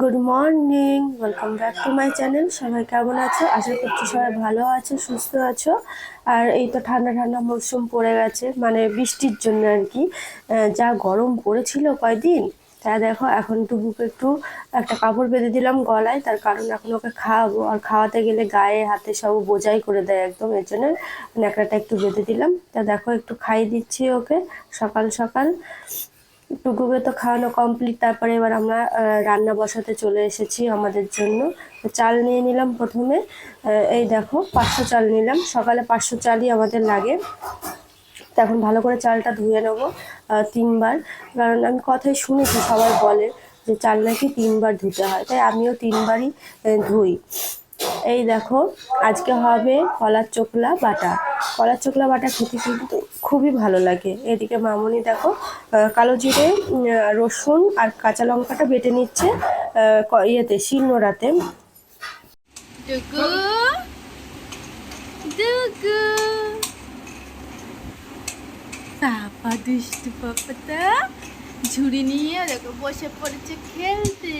Good morning, welcome back to my channel. সবাই কেমন আছো? আশা করছি সবাই ভালো আছো, সুস্থ আছো। আর এই তো ঠান্ডা ঠান্ডা মরশুম পড়ে গেছে মানে বৃষ্টির জন্য আর কি। যা গরম পড়েছিল কয়দিন, তা দেখো, এখন টুকুকে একটু একটা কাপড় বেঁধে দিলাম গলায়, তার কারণ এখন ওকে খাওয়াবো। আর খাওয়াতে গেলে গায়ে, হাতে সব বোঝাই করে দেয় একদম, এর জন্য ন্যাকড়াটা একটু বেঁধে দিলাম। তা দেখো, একটু খাইয়ে দিচ্ছি ওকে সকাল সকাল। টুকুকে তো খাওয়ানো কমপ্লিট তারপরে এবার আমরা রান্না বসাতে চলে এসেছি আমাদের জন্য। চাল নিয়ে নিলাম প্রথমে। এই দেখো, পাঁচশো চাল নিলাম। সকালে পাঁচশো চালই আমাদের লাগে। এখন ভালো করে চালটা ধুয়ে নেব তিনবার। কারণ আমি কথাই শুনেছি, সবাই বলে যে চাল নাকি তিনবার ধুতে হয়। তাই আমিও তিনবারই ধুই। এই দেখো, আজকে হবে কলার চোখলা বাটা। কলার চোখলা বাটা খেতে কিন্তু খুবই ভালো লাগে। এদিকে মামনি দেখো কালো জিরে রসুন আর কাঁচা লঙ্কাটা বেটে নিচ্ছে ইয়েতে, শিলনোড়াতে। পাপা ঝুড়ি নিয়ে দেখো বসে পড়েছে খেলতে।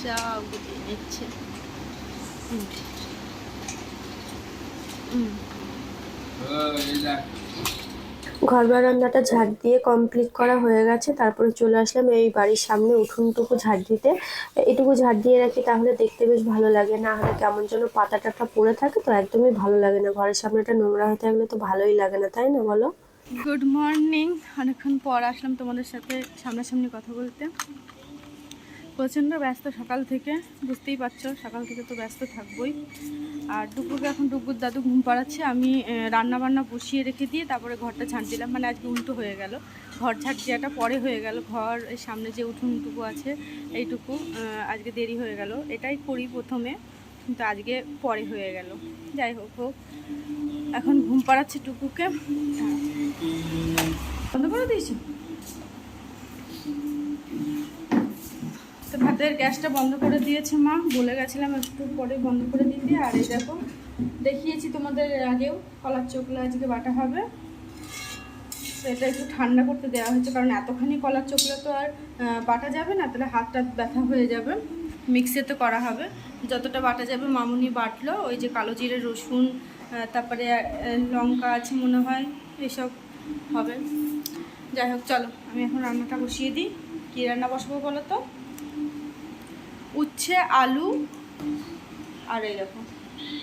সব নিচ্ছে। ঘর বারান্দাটা ঝাড় দিয়ে কমপ্লিট করা হয়ে গেছে, তারপরে চলে আসলাম এই বাড়ির সামনে উঠুনটুকু ঝাড় দিতে। এটুকু ঝাড় দিয়ে রাখি তাহলে দেখতে বেশ ভালো লাগে, না হলে কেমন যেন পাতা টাতা পড়ে থাকে তো একদমই ভালো লাগে না। ঘরের সামনেটা নোংরা হয়ে থাকলে তো ভালোই লাগে না, তাই না বলো? গুড মর্নিং অনেকক্ষণ পর আসলাম তোমাদের সাথে সামনাসামনি কথা বলতে। প্রচণ্ড ব্যস্ত সকাল থেকে, বুঝতেই পারছ, সকাল থেকে তো ব্যস্ত থাকবোই। আর দুপুরকে এখন ডুবুর দাদু ঘুম পাড়াচ্ছে, আমি রান্না বান্না বসিয়ে রেখে দিয়ে তারপরে ঘরটা ঝাঁট দিলাম। মানে আজকে উল্টো হয়ে গেল। ঘর ঝাঁট দেওয়াটা পরে হয়ে গেল। ঘর সামনে যে উঠোনটুকু আছে, এইটুকু আজকে দেরি হয়ে গেল। এটাই করি প্রথমে, কিন্তু আজকে পরে হয়ে গেল। যাই হোক হোক। এখন ঘুম পাড়াচ্ছে টুকুকে। বন্ধ করে দিয়েছি? ভাতের গ্যাসটা বন্ধ করে দিয়েছে মা। বলে গেছিলাম একটু পরে বন্ধ করে দিতে। আর এই দেখো, দেখিয়েছি তোমাদের আগেও। কলার চোখলা আজকে বাটা হবে। এটা একটু ঠান্ডা করতে দেওয়া হয়েছে, কারণ এতখানি কলার চোখলা তো আর বাটা যাবে না, তাহলে হাতটা ব্যথা হয়ে যাবে। মিক্সিতে করা হবে। যতটা বাটা যাবে মামুনি বাটলো। ওই যে কালো জিরে, রসুন তারপরে লঙ্কা আছে মনে হয়, এসব হবে। যাই হোক, চলো, আমি এখন রান্নাটা বসিয়ে দিই। কী রান্না বসাবো বলো তো? উচ্ছে, আলু আর এই দেখো,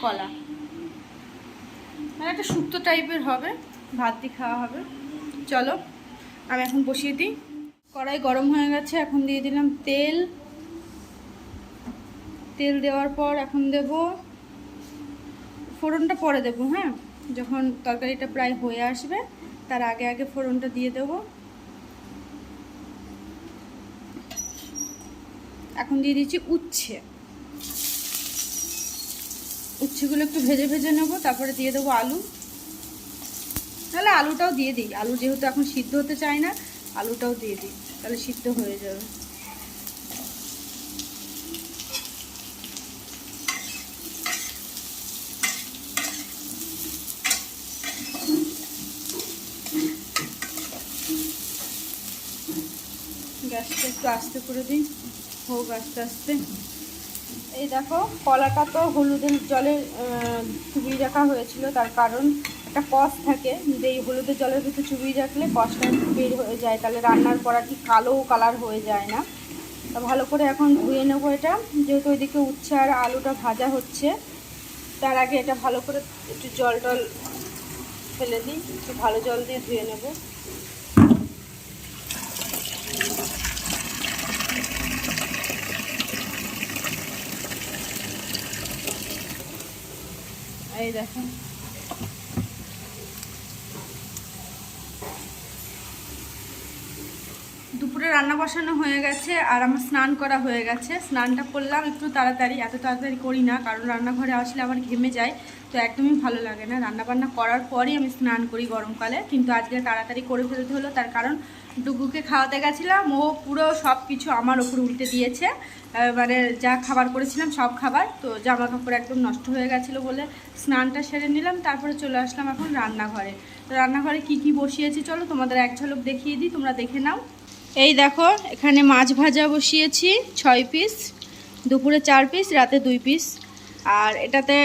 কলা। মানে একটা শুক্তো টাইপের হবে, ভাত দিয়ে খাওয়া হবে। চলো, আমি এখন বসিয়ে দিই। কড়াই গরম হয়ে গেছে, এখন দিয়ে দিলাম তেল। তেল দেওয়ার পর এখন দেব ফোড়নটা পরে দেবো হ্যাঁ? যখন তরকারিটা প্রায় হয়ে আসবে, তার আগে আগে ফোড়নটা দিয়ে দেবো। এখন দিয়ে দিচ্ছি উচ্ছে। উচ্ছেগুলো একটু ভেজে ভেজে নেব, তারপরে দিয়ে দেবো আলু। তাহলে আলুটাও দিয়ে দিই। আলু যেহেতু এখন সিদ্ধ হতে চায় না, আলুটাও দিয়ে দিই, তাহলে সিদ্ধ হয়ে যাবে। গ্যাসটা একটু আস্তে করে দিই। হোক আস্তে আস্তে। এই দেখো, কলাটা তো হলুদের জলে চুবিয়ে রাখা হয়েছিল, তার কারণ একটা কষ থাকে। যে এই হলুদের জলের ভিতরে চুবিয়ে রাখলে কষটা বের হয়ে যায়, তাহলে রান্নার পর আর কি কালো কালার হয়ে যায় না। তা ভালো করে এখন ধুয়ে নেব এটা। যেহেতু ওইদিকে উচ্ছে আর আলুটা ভাজা হচ্ছে, তার আগে এটা ভালো করে একটু জল টল ফেলে দিই, একটু ভালো জল দিয়ে ধুয়ে নেব। এই দেখো দুপুরে রান্না বসানো হয়ে গেছে আর আমার স্নান করা হয়ে গেছে। স্নানটা করলাম, একটু তাড়াতাড়ি, এত তাড়াতাড়ি করি না, কারণ রান্নাঘরে আসলে আবার ঘেমে যায়, তো একদমই ভালো লাগে না। রান্না বান্না করার পরই আমি স্নান করি গরমকালে, কিন্তু আজকে তাড়াতাড়ি করে ফেলতে হলো, তার কারণ ডুগুকে খাওয়াতে গেছিলাম, ও পুরো সব কিছু আমার ওপর উল্টে দিয়েছে। মানে যা খাবার করেছিলাম, সব খাবার, তো জামা কাপড় একদম নষ্ট হয়ে গেছিল বলে স্নানটা সেরে নিলাম, তারপরে চলে আসলাম এখন রান্নাঘরে। তো রান্নাঘরে কি কি বসিয়েছি, চলো তোমাদের এক ঝলক দেখিয়ে দিই, তোমরা দেখে নাও। এই দেখো, এখানে মাছ ভাজা বসিয়েছি, ছয় পিস দুপুরে চার পিস রাতে দুই পিস আর এটাতে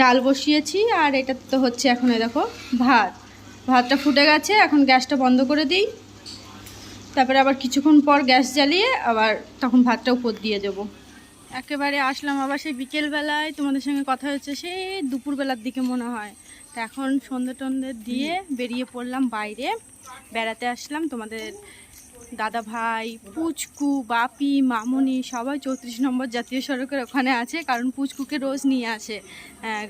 ডাল বসিয়েছি, আর এটাতে তো হচ্ছে এখন এই দেখো ভাত। ভাতটা ফুটে গেছে, এখন গ্যাসটা বন্ধ করে দিই। তারপরে আবার কিছুক্ষণ পর গ্যাস জ্বালিয়ে আবার তখন ভাতটা উপর দিয়ে দেবো। একেবারে আসলাম আবার সেই বিকেলবেলায়, তোমাদের সঙ্গে কথা হচ্ছে সেই দুপুরবেলার দিকে মনে হয়। তা এখন সন্ধে টন্ধে দিয়ে বেরিয়ে পড়লাম বাইরে, বেড়াতে আসলাম তোমাদের দাদা ভাই পুচকু, বাপি, মামুনি, সবাই চৌত্রিশ নম্বর জাতীয় সড়কের ওখানে আছে, কারণ পুচকুকে রোজ নিয়ে আসে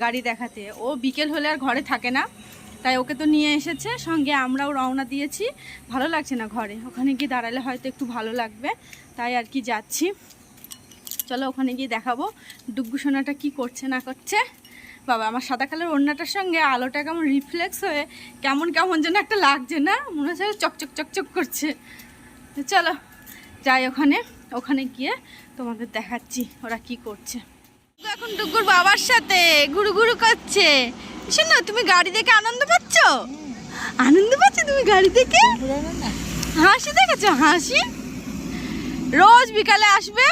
গাড়ি দেখাতে। ও বিকেল হলে আর ঘরে থাকে না, তাই ওকে তো নিয়ে এসেছে, সঙ্গে আমরাও রওনা দিয়েছি। ভালো লাগছে না ঘরে, ওখানে গিয়ে দাঁড়ালে হয়তো একটু ভালো লাগবে, তাই আর কি যাচ্ছি। চলো ওখানে গিয়ে দেখাবো ডুগ্গু সোনাটা কি করছে না করছে। বাবা, আমার সাদা কালার ওড়নাটার সঙ্গে আলোটা কেমন রিফ্লেক্স হয়ে, কেমন কেমন যেন একটা লাগছে না, মনে হচ্ছে চকচক চকচক করছে। চলো, যাই ওখানে ওখানে গিয়ে তোমাদের দেখাচ্ছি ওরা কি করছে। এখন ডুগ্গুর বাবার সাথে ঘুরু ঘুরু করছে। শোনো, তুমি গাড়ি দেখে আনন্দ পাচ্ছ? আনন্দ পাচ্ছ তুমি গাড়ি দেখে? হাসি দেখেছ? হাসি? রোজ বিকালে আসবে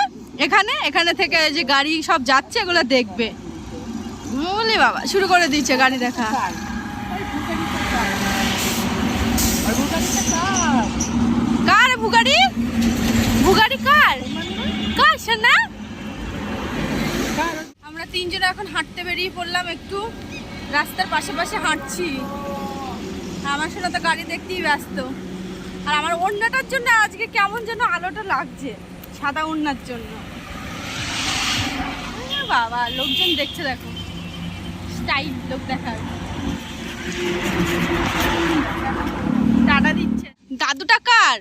এখানে এখানে থেকে যে গাড়ি সব যাচ্ছে, এগুলো দেখবে। বলে বাবা, শুরু করে দিচ্ছে গাড়ি দেখা। কার বুগাড়ি বুগাড়ি কার? কার শোনা আমরা তিনজন এখন হাঁটতে বেরিয়ে পড়লাম একটু। রাস্তার পাশে পাশে হাঁটছি। আমার শোনা তো গাড়ি দেখতেই ব্যস্ত। আর আমার ওড়নাটার জন্য আজকে কেমন যেন আলোটা লাগছে, সাদা ওড়নার জন্য। বাবা, লোকজন দেখছে দেখো। স্টাইল লোক দেখার। টাটা দিচ্ছে। দাদুটা কার?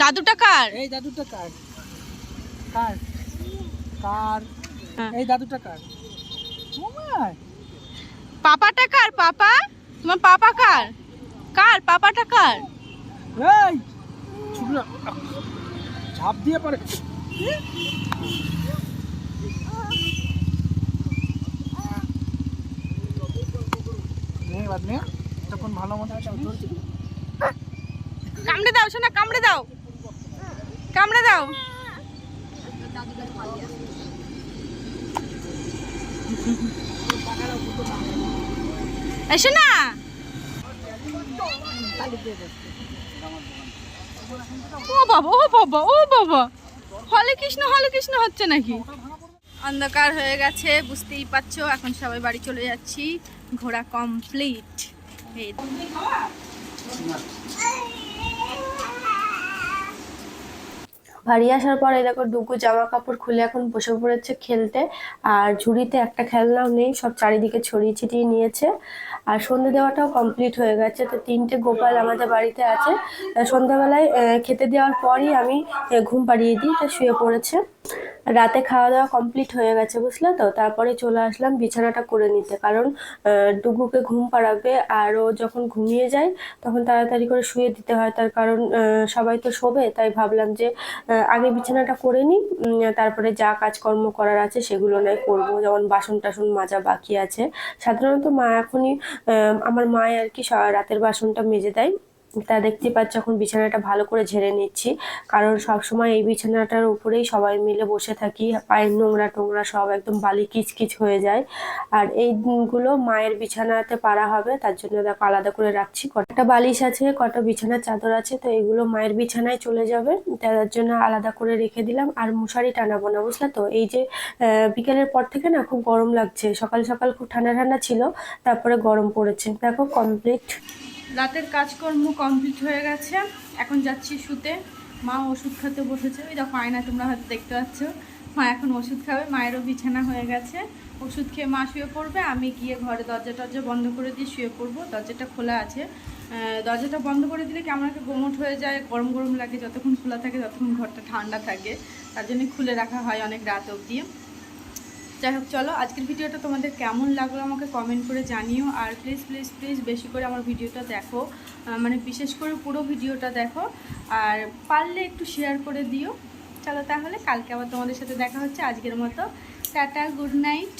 দাদুটা কার? এই দাদুটা কার? কার? কার? হ্যাঁ। এই দাদুটা কার? আমার পাপাটা কার পাপা? তোমার পাপা কার? কার? পাপাটা কার? এই! ছুকরা ঝাঁপ দিয়ে পড়ে নে বাদ নে তখন ভালো মতো কামড়ে দাও শোনা কামড়ে দাও। কামড়ে দাও। এসো না ও বাবা ও বাবা ও বাবা। হলে কৃষ্ণ হলে কৃষ্ণ হচ্ছে নাকি? অন্ধকার হয়ে গেছে, বুঝতেই পারছ, এখন সবাই বাড়ি চলে যাচ্ছি। ঘোরা কমপ্লিট এই। বাড়ি আসার পর এই দেখো ডুগু জামা কাপড় খুলে এখন বসে পড়েছে খেলতে। আর ঝুড়িতে একটা খেলনাও নেই, সব চারিদিকে ছড়িয়ে ছিটিয়ে নিয়েছে। আর সন্ধে দেওয়াটাও কমপ্লিট হয়ে গেছে। তো তিনটে গোপাল আমাদের বাড়িতে আছে। সন্ধ্যাবেলায় খেতে দেওয়ার পরই আমি ঘুম পাড়িয়ে দিই, তা শুয়ে পড়েছে। রাতে খাওয়া দাওয়া কমপ্লিট হয়ে গেছে, বুঝলে তো? তারপরে চলে আসলাম বিছানাটা করে নিতে। কারণ ডুগুকে ঘুম পাড়াবে আর ও যখন ঘুমিয়ে যায়, তখন তাড়াতাড়ি করে শুয়ে দিতে হয়। তার কারণ সবাই তো শোবে, তাই ভাবলাম যে আগে বিছানাটা করে নিই তারপরে যা কাজকর্ম করার আছে সেগুলো নয়, করব। যেমন বাসন টাসন মাজা বাকি আছে। সাধারণত মা এখনই আমার মায় আর কি রাতের বাসনটা মেজে দেয়। তা দেখতে পাচ্ছ, এখন বিছানাটা ভালো করে ঝেড়ে নিচ্ছি। কারণ সবসময় এই বিছানাটার উপরেই সবাই মিলে বসে থাকি। পায়ের নোংরা টোংরা সব একদম বালি কিচকিচ হয়ে যায়। আর এই দিনগুলো মায়ের বিছানাতে পারা হবে, তার জন্য দেখো আলাদা করে রাখছি। কটা বালিশ আছে, কটা বিছানার চাদর আছে, তো এগুলো মায়ের বিছানায় চলে যাবে। তার জন্য আলাদা করে রেখে দিলাম। আর মশারি টানাবো না, বুঝলে তো? এই যে বিকেলের পর থেকে না খুব গরম লাগছে। সকাল সকাল খুব ঠান্ডা ঠান্ডা ছিল, তারপরে গরম পড়েছে। দেখো কমপ্লিট রাতের কাজকর্ম কমপ্লিট হয়ে গেছে। এখন যাচ্ছি শুতে। মা ওষুধ খেতে বসেছে। ওই দেখো, আয়না, তোমরা হয়তো দেখতে পাচ্ছ। মা এখন ওষুধ খাবে। মায়েরও বিছানা হয়ে গেছে। ওষুধ খেয়ে মা শুয়ে পড়বে। আমি গিয়ে ঘরে দরজা টরজা বন্ধ করে দিয়ে শুয়ে পড়ব। দরজাটা খোলা আছে। দরজাটা বন্ধ করে দিলে কেমন একটা গোমট হয়ে যায়, গরম গরম লাগে। যতক্ষণ খোলা থাকে, ততক্ষণ ঘরটা ঠান্ডা থাকে। তার জন্য খুলে রাখা হয় অনেক রাত অবধি। যাই হোক, চলো আজকের ভিডিওটা তোমাদের কেমন লাগল আমাকে কমেন্ট করে জানিও। আর প্লিজ প্লিজ প্লিজ বেশি করে আমার ভিডিওটা দেখো। মানে বিশেষ করে পুরো ভিডিওটা দেখো। আর পারলে একটু শেয়ার করে দিও। চলো তাহলে কালকে আবার তোমাদের সাথে দেখা হচ্ছে আজকের মতো। Tata good night